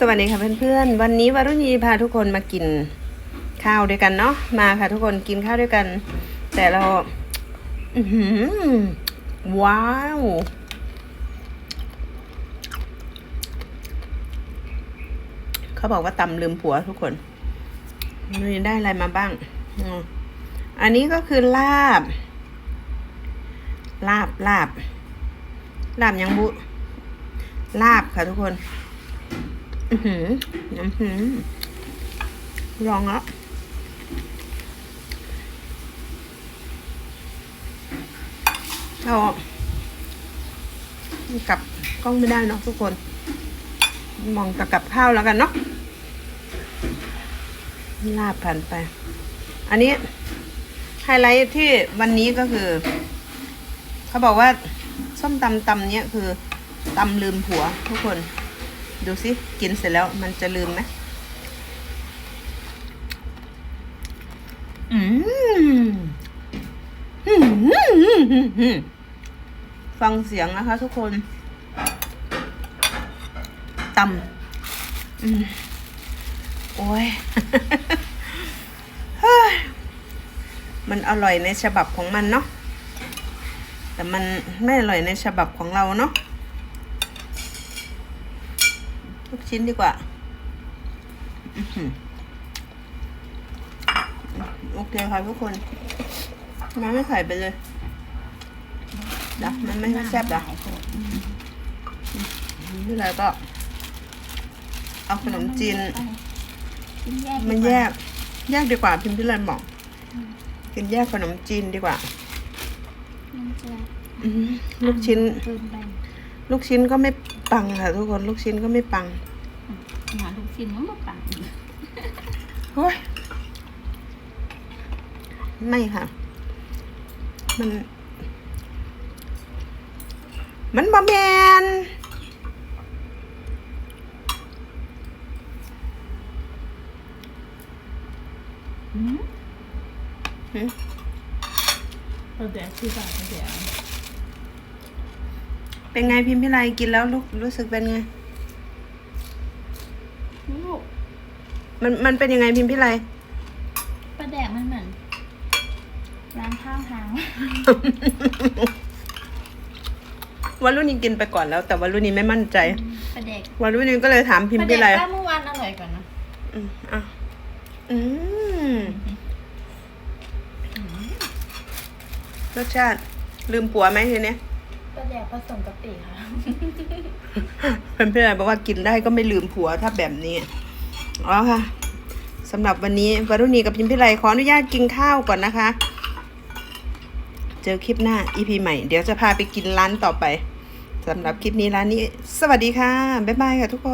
สวัสดีค่ะเพื่อนๆ วันนี้วารุณีพาทุกคนมากินข้าวด้วยกันเนาะมาค่ะทุกคนกินข้าวด้วยกัน แต่เราอือหือว้าว เขาบอกว่าตำลืมผัวทุกคนนี่ได้อะไรมาบ้างอันนี้ก็คือลาบ ลาบลาบ ลาบยังบุ ลาบค่ะทุกคน อือหืออือหือลองแล้วเรากลับกล้องไม่ได้เนาะทุกคน มองแต่กับข้าวแล้วกันเนาะลาบผ่านไป อันนี้ไฮไลท์ที่วันนี้ก็คือ เขาบอกว่าส้มตำตำเนี้ยคือตำลืมผัวทุกคน ดูสิกินเสร็จแล้วมันจะลืมไหมอืมฟังเสียงนะคะทุกคนตำอโอ้ย มันอร่อยในฉบับของมันเนาะ แต่มันไม่อร่อยในฉบับของเราเนาะ ลูกชิ้นดีกว่าอื้อหือโอเคค่ะทุกคนมันไม่ใส่ไปเลยนะมันไม่แซ่บนะนี่แล้วก็ เอาขนมจีน มันแยก แยกดีกว่าพิมพ์พิรันบอกกินแยกขนมจีนดีกว่ามันจะอืมลูกชิ้นเกินไป ลูกชิ้นก็ไม่ปังค่ะทุกคนลูกชิ้นก็ไม่ปังหาลูกชิ้นมันมาปังโอ้ยไม่ค่ะ มัน มันบะแมนอืมหืมเราแดกที่บ้านเราแดก เป็นไงพิมพ์พิไลกินแล้วลูกรู้สึกเป็นไง ลูกมันมันเป็นยังไงพิมพ์พิไลปลาแดกมันเหมือนร้านข้าวทาง วันรุ่นนี้กินไปก่อนแล้ว แต่วันรุ่นนี้ไม่มั่นใจปลาแดกวันรุ่นนี้ก็เลยถามพิมปพ์ลาแดพิกไลป้าเมื่อวานอร่อยกว่านะอืมอะอืมรสชาติ ลืมผัวไหมทีเนี้ย ปลาแดกผสมกะปิค่ะเพื่อนๆบอกว่ากินได้ก็ไม่ลืมผัวถ้าแบบนี้อ๋อค่ะสำหรับวันนี้วรุณีกับพิมพิไลขออนุญาตกินข้าวก่อนนะคะ เจอคลิปหน้า EP ใหม่ เดี๋ยวจะพาไปกินร้านต่อไปสำหรับคลิปนี้ร้านนี้ สวัสดีค่ะ บ๊ายบายค่ะทุกคน